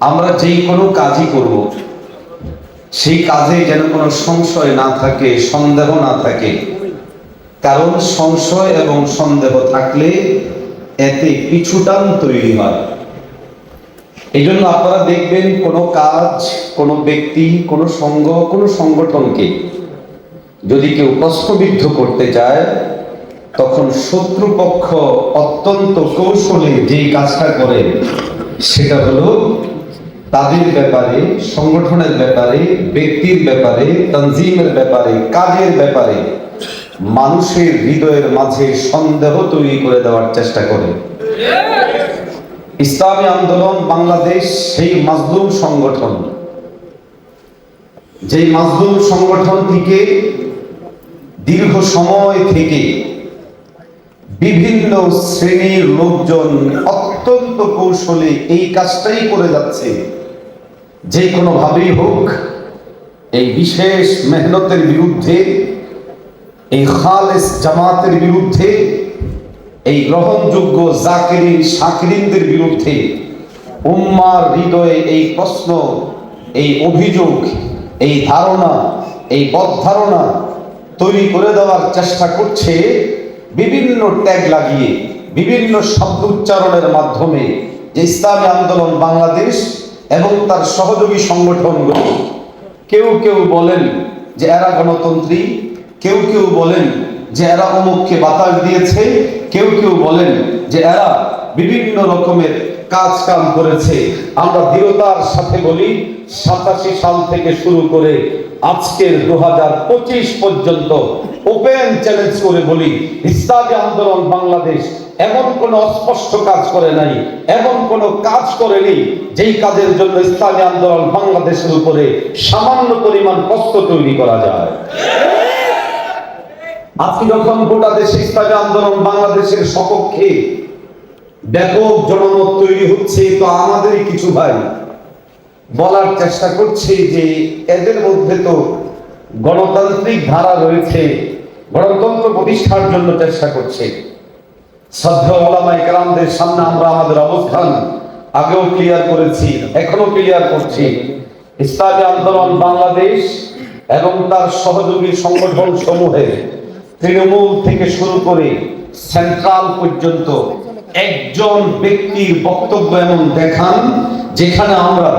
আমরা যেই কোনো কাজই করব, সেই কাজে যেন কোনো সংশয় না থাকে, সন্দেহ না থাকে। কারণ সংশয় এবং সন্দেহ থাকলে এতে পিছুটান তৈরি হয়। এই জন্য আপনারা দেখবেন কোনো কাজ, কোনো ব্যক্তি, কোনো সংঘ কোনো সংগঠনকে যদি কেউ প্রশ্নবিদ্ধ করতে চায়, তখন শত্রুপক্ষ অত্যন্ত কৌশলে যেই কাজটা করে, সেটা হলো তাদের ব্যাপারে, সংগঠনের ব্যাপারে, ব্যক্তির ব্যাপারে, তনজিমের ব্যাপারে, কাজের ব্যাপারে মানুষের হৃদয়ের মাঝে সন্দেহ তৈরি করে দেওয়ার চেষ্টা করে। ইসলামী আন্দোলন, বাংলাদেশ, সেই মাজলুম সংগঠন। যেই মাজলুম সংগঠন থেকে দীর্ঘ সময় থেকে বিভিন্ন শ্রেণির লোকজন অত্যন্ত কৌশলে এই কাজটাই করে যাচ্ছে। যে কোনো ভাবেই হোক, এই বিশেষ মেহনতের বিরুদ্ধে, এই খালেস জামাতের বিরুদ্ধে, এই গ্রহণযোগ্য জাকিরিন, শাকিরিনদের বিরুদ্ধে উম্মার হৃদয়ে এই প্রশ্ন, এই অভিযোগ, এই ধারণা, এই বদ ধারণা তৈরি করে দেওয়ার চেষ্টা করছে বিভিন্ন ট্যাগ লাগিয়ে, বিভিন্ন শব্দ উচ্চারণের মাধ্যমে যে ইসলামী আন্দোলন বাংলাদেশ এবং তার সহযোগী সংগঠনগুলো, কেউ কেউ বলেন যে এরা গণতন্ত্রী, কেউ কেউ বলেন যে এরা অমুককে বাতাস দিয়েছে, কেউ কেউ বলেন যে এরা বিভিন্ন রকমের কাজ কাম করেছে। আমরা দৃঢ়তার সাথে বলি, সাতাশি সাল থেকে শুরু করে আজকের দুহাজার পঁচিশ পর্যন্ত ওপেন চ্যালেঞ্জ করে বলি, ইসলামী আন্দোলন বাংলাদেশ এমন কোন অস্পষ্ট কাজ করে নাই, এমন কোন কাজ করেনি যেই কাজের জন্য ইসলামী আন্দোলন বাংলাদেশের উপরে সামান্য পরিমাণ কষ্ট তৈরি করা যায়। আজকে যখন গোটা দেশে ইসলামী আন্দোলন বাংলাদেশের সপক্ষে ব্যাপক জনমত তৈরি হচ্ছে, তো আমাদেরই কিছু ভাই বলার চেষ্টা করছে যে এদের মধ্যে তো গণতান্ত্রিক ধারা রয়েছে, গণতন্ত্র প্রতিষ্ঠার জন্য চেষ্টা করছে। শ্রদ্ধা ওলামাই কালামদের সামনে আমরা আমাদের অবস্থান আগেও ক্লিয়ার করেছি এখনও ক্লিয়ার করছি। ইসলামী আন্দোলন বাংলাদেশ এবং তার সহযোগী সংগঠন সমূহে তৃণমূল থেকে শুরু করে সেন্ট্রাল পর্যন্ত একজন ব্যক্তির বক্তব্য এমন দেখান, যেখানে আমরা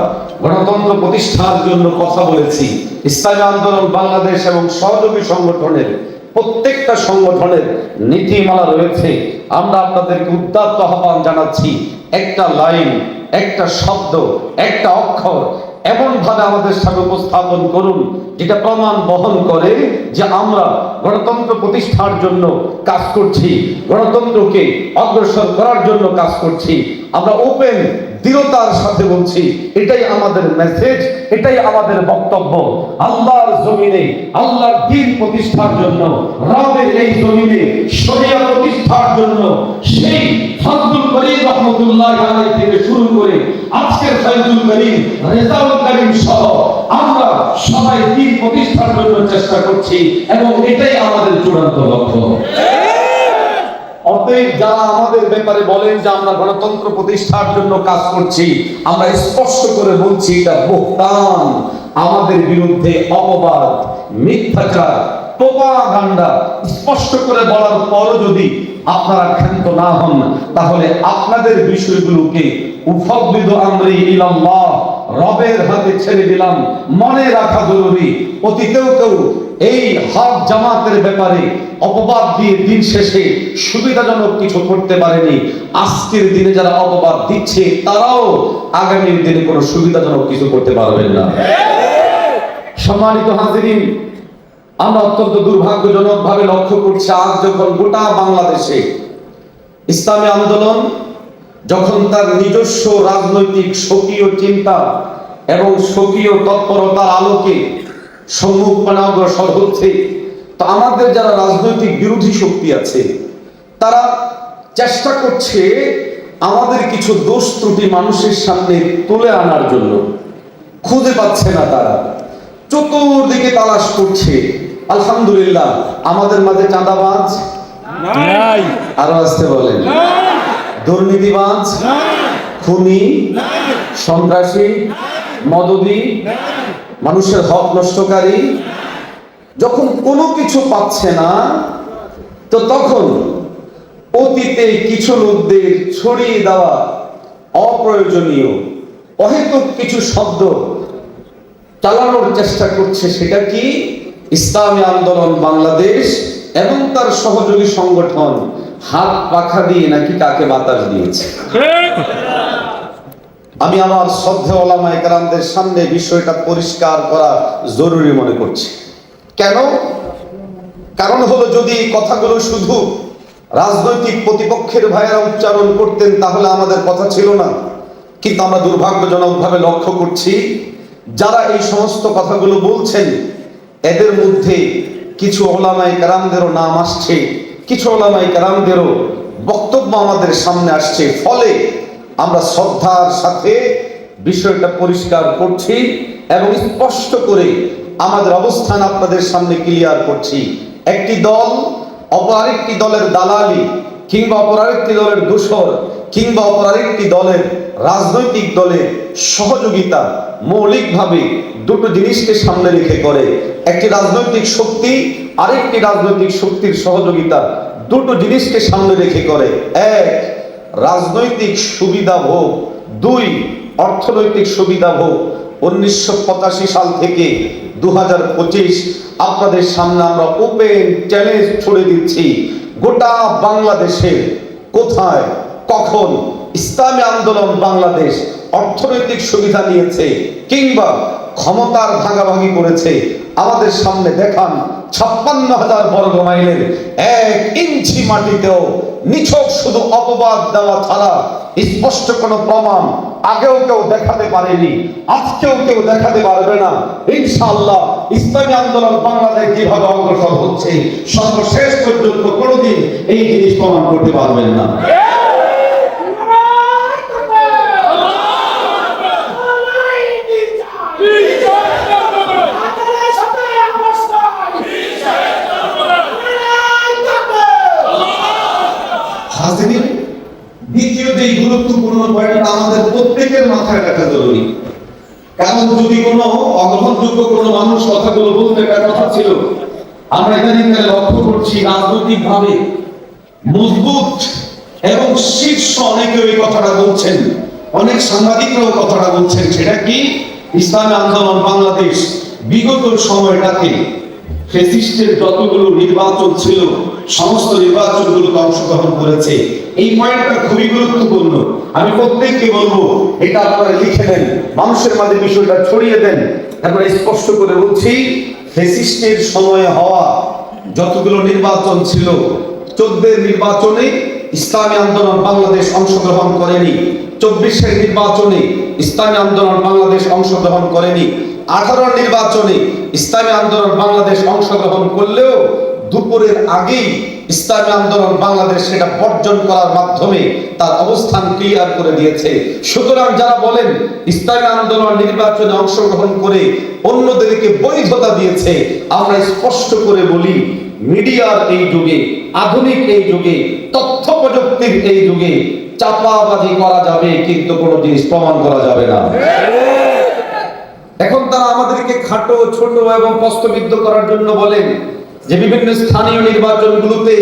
গণতন্ত্র প্রতিষ্ঠার জন্য কথা বলেছি। ইসলামী আন্দোলন বাংলাদেশ এবং সহযোগী সংগঠনের প্রত্যেকটা সংগঠনের নীতিমালা রয়েছে। আমরা আপনাদেরকে উদ্দাত্ত আহ্বান জানাচ্ছি, একটা লাইন, একটা শব্দ, একটা অক্ষর এমন ভাবে আমাদের সামনে উপস্থাপন করুন, যেটা প্রমাণ বহন করে যে আমরা গণতন্ত্র প্রতিষ্ঠার জন্য কাজ করছি, গণতন্ত্রকে অগ্রসর করার জন্য কাজ করছি। আমরা ওপেন দৃঢ়তার সাথে বলছি, এটাই আমাদের মেসেজ এটাই আমাদের বক্তব্য। আল্লাহর জমিনে, আল্লাহর দিন প্রতিষ্ঠার জন্য, রবের এই জমিনে, শরিয়া প্রতিষ্ঠার জন্য, সেই ফজলুল করিম রহমতুল্লাহ আলাইহি থেকে শুরু করে আজকের ফজলুল করিম, রেজাউল করিম সহ আমরা সবাই দিন প্রতিষ্ঠার জন্য চেষ্টা করছি, এবং এটাই আমাদের চূড়ান্ত লক্ষ্য। অতএব যারা আমাদের ব্যাপারে বলেন যে আমরা গণতন্ত্র প্রতিষ্ঠার জন্য কাজ করছি, আমরা স্পষ্ট করে বলছি, এটা বোহতান আমাদের বিরুদ্ধে অপবাদ, মিথ্যাচার, প্রোপাগান্ডা স্পষ্ট করে বলার পরও যদি আপনারা ক্ষান্ত না হন, তাহলে আপনাদের বিষয়গুলোকে উফবিদ আমরি ইলাল্লাহ, রবের হাতে ছেড়ে দিলাম। মনে রাখা জরুরি। অতীতেও কেউ এই হক জামাতের ব্যাপারে অপবাদ দিয়ে দিন শেষে সুবিধাজনক কিছু করতে পারেনি। আজকের দিনে যারা অপবাদ দিচ্ছে, তারাও আগামীর দিনে কোনো সুবিধাজনক কিছু করতে পারবেন না। সম্মানিত হাজিরিন, আমরা অত্যন্ত দুর্ভাগ্যজনক ভাবে লক্ষ্য করছি, আজ যখন গোটা বাংলাদেশে ইসলামী আন্দোলন, যখন তার নিজস্ব রাজনৈতিক স্বকীয় চিন্তা এবং স্বকীয় তৎপরতার আলোকে সম্মুখ মানে অগ্রসর হচ্ছে তো আমাদের যারা রাজনৈতিক বিরোধী শক্তি আছে তারা চেষ্টা করছে আমাদের কিছু দোষ ত্রুটি মানুষের সামনে তুলে আনার জন্য। খুঁজে পাচ্ছে না তারা। চতুর্দিকে তালাশ করছে। আলহামদুলিল্লাহ আমাদের মাঝে চাঁদাবাজ? নাই। আরও আসতে বলেন। দুর্নীতিবাজ? খুনি? সন্ত্রাসী? মদদি? মানুষের হক নষ্টকারী, যখন কোনো কিছু পাচ্ছে না, তো তখন অতীতে কিছু লোকদের ছড়িয়ে দেওয়া অপ্রয়োজনীয়, অহেতুক কিছু শব্দ চালানোর চেষ্টা করছে সেটা কি? ইসলামী আন্দোলন বাংলাদেশ এবং তার সহযোগী সংগঠন হাত পাখা দিয়ে নাকি কাকে বাতাস দিয়েছে? আমি আমার শ্রদ্ধে ওলামা একরামদের সামনে বিষয়টা পরিষ্কার করা জরুরি মনে করছি। কেন? কারণ হলো যদি কথাগুলো শুধু রাজনৈতিক প্রতিপক্ষের ভাইয়েরা উচ্চারণ করতেন, তাহলে আমাদের কথা ছিল না। কিন্তু আমরা দুর্ভাগ্যজনকভাবে লক্ষ্য করছি, যারা এই সমস্ত কথাগুলো বলছেন, এদের মধ্যে কিছু ওলামাই কারামদেরও নাম আসছে, কিছু ওলামাই কারামদেরও বক্তব্য আমাদের সামনে আসছে। ফলে আমরা শ্রদ্ধার সাথে বিষয়টা পরিষ্কার করছি এবং স্পষ্ট করে আমাদের অবস্থান আপনাদের সামনে ক্লিয়ার করছি। একটি দল অপর আরেকটি দলের দালালি কিংবা অপর আরেকটি দলের দূষর কিংবা অপর আরেকটি দলের রাজনৈতিক দলের সহযোগিতা মৌলিকভাবে দুটো জিনিসকে সামনে রেখে করে। একটি রাজনৈতিক শক্তি, আরেকটি রাজনৈতিক শক্তির সহযোগিতা দুটো জিনিসকে সামনে রেখে করে। এক রাজনৈতিক সুবিধা ভোগ, দুই, অর্থনৈতিক সুবিধা ভোগ। উনিশশো সাল থেকে দু হাজার পঁচিশ আপনাদের সামনে আমরা ওপেন চ্যালেঞ্জ ছড়ে দিচ্ছি। গোটা বাংলাদেশে কোথায়, কখন ইসলামী আন্দোলন বাংলাদেশ অর্থনৈতিক সুবিধা নিয়েছে কিংবা ক্ষমতার ভাগাভাগি করেছে, আমাদের সামনে দেখান, ছাপ্পান্ন হাজার বর্গ মাইলের এক ইঞ্চি মাটিতেও নিছক শুধু অপবাদ দেওয়া ছাড়া স্পষ্ট কোনো প্রমাণ আগেও কেউ দেখাতে পারেনি, আজকেও কেউ দেখাতে পারবে না। ইনশাআল্লাহ ইসলামী আন্দোলন বাংলাদেশ কীভাবে অগ্রসর হচ্ছে, সর্বশেষ পর্যন্ত কোনোদিন এই জিনিস প্রমাণ করতে পারবেন না হাজিরিন দ্বিতীয় যে গুরুত্বপূর্ণ পয়েন্ট আমাদের প্রত্যেকের মাথায় রাখা জরুরি কারণ যদি কোনো অগ্রহণযোগ্য কোনো মানুষ কথাগুলো বলতে কথা ছিল, আমরা এখানে লক্ষ্য করছি রাজনৈতিক ভাবে মজবুত এবং শীর্ষ অনেকে ওই কথাটা বলছেন। অনেক সাংবাদিকরাও কথাটা বলছেন। সেটা কি? ইসলামী আন্দোলন বাংলাদেশ বিগত সময়টাতে ফেসিস্টের যতগুলো নির্বাচন ছিল, সমস্ত নির্বাচনগুলোতে অংশগ্রহণ করেছে। এই পয়েন্টটা খুবই গুরুত্বপূর্ণ। আমি প্রত্যেককে বলব, এটা আপনারা লিখে দেন, মানুষের মাঝে বিষয়টা ছড়িয়ে দেন, তারপরে স্পষ্ট করে বলছি, ফেসিস্টের সময়ে হওয়া যতগুলো নির্বাচন ছিল, চোদ্দের নির্বাচনে ইসলামী আন্দোলন বাংলাদেশ অংশগ্রহণ করেনি। চব্বিশের নির্বাচনে ইসলামী আন্দোলন বাংলাদেশ অংশগ্রহণ করেনি। আঠারো নির্বাচনে ইসলামী আন্দোলন বাংলাদেশ অংশগ্রহণ করলেও দুপুরের আগেই ইসলামী আন্দোলন বাংলাদেশ সেটা বর্জন করার মাধ্যমে তার অবস্থান ক্লিয়ার করে দিয়েছে। সুতরাং যারা বলেন ইসলামী আন্দোলন নির্বাচনে অংশগ্রহণ করে অন্যদেরকে বৈধতা দিয়েছে, আমরা স্পষ্ট করে বলি, মিডিয়ার এই যুগে, আধুনিক এই যুগে, তথ্য প্রযুক্তির এই যুগে চাপাবাজি করা যাবে, কিন্তু কোনো জিনিস প্রমাণ করা যাবে না। এখন তারা আমাদেরকে খাটো, ছোট এবং প্রস্তবিদ্ধ করার জন্য বলেন যে বিভিন্ন স্থানীয় নির্বাচনগুলোতে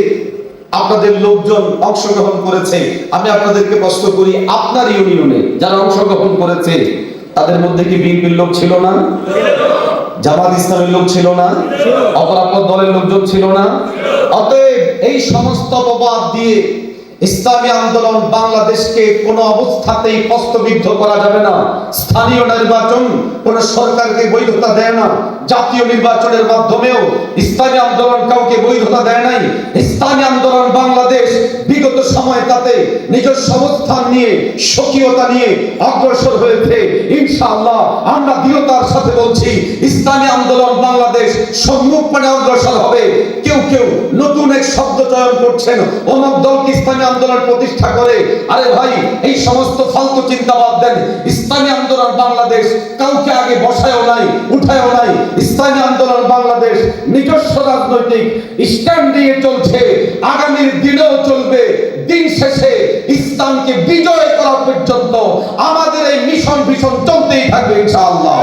আপনাদের লোকজন অংশগ্রহণ করেছে। আমি আপনাদেরকে প্রশ্ন করি, আপনার ইউনিয়নে যারা অংশগ্রহণ করেছে, তাদের মধ্যে কি বিএনপির লোক ছিল না? জামাত ইসলামের লোক ছিল না? অপরাপর দলের লোকজন ছিল না? অতএব এই সমস্ত অপবাদ দিয়ে ইসলামী আন্দোলন বাংলাদেশকে কোনো অবস্থাতেই প্রস্তবিদ্ধ করা যাবে না। স্থানীয় নির্বাচন কোন সরকারকে বৈধতা দেয় না। জাতীয় নির্বাচনের মাধ্যমেও ইসলামী আন্দোলন কাউকে বৈধতা দেয় নাই। ইসলামী আন্দোলন বাংলাদেশ বিগত সময় তাতে নিজস্ব অবস্থান নিয়ে, স্বকীয়তা নিয়ে অগ্রসর হয়েছে। ইনশাআল্লাহ আমরা দৃঢ়তার সাথে বলছি, ইসলামী আন্দোলন বাংলাদেশ সম্মুখ মানে অগ্রসর হবে। কেউ কেউ নতুন এক শব্দ চয়ন করছেন। অমুক দলকে ইসলামী আন্দোলন প্রতিষ্ঠা করে, আরে ভাই, এই সমস্ত ফালতু চিন্তা বাদ দেন। ইসলামী আন্দোলন বাংলাদেশ কাউকে আগে বসায়ও নাই, উঠায়ও নাই। ইসলামী আন্দোলন বাংলাদেশ নিজস্ব রাজনৈতিক স্ট্যান্ড নিয়ে চলছে, আগামীর দিনেও চলবে। দিন শেষে ইসলামকে বিজয় করা পর্যন্ত আমাদের এই মিশন ভীষণ চলতেই থাকবে, ইনশাআল্লাহ।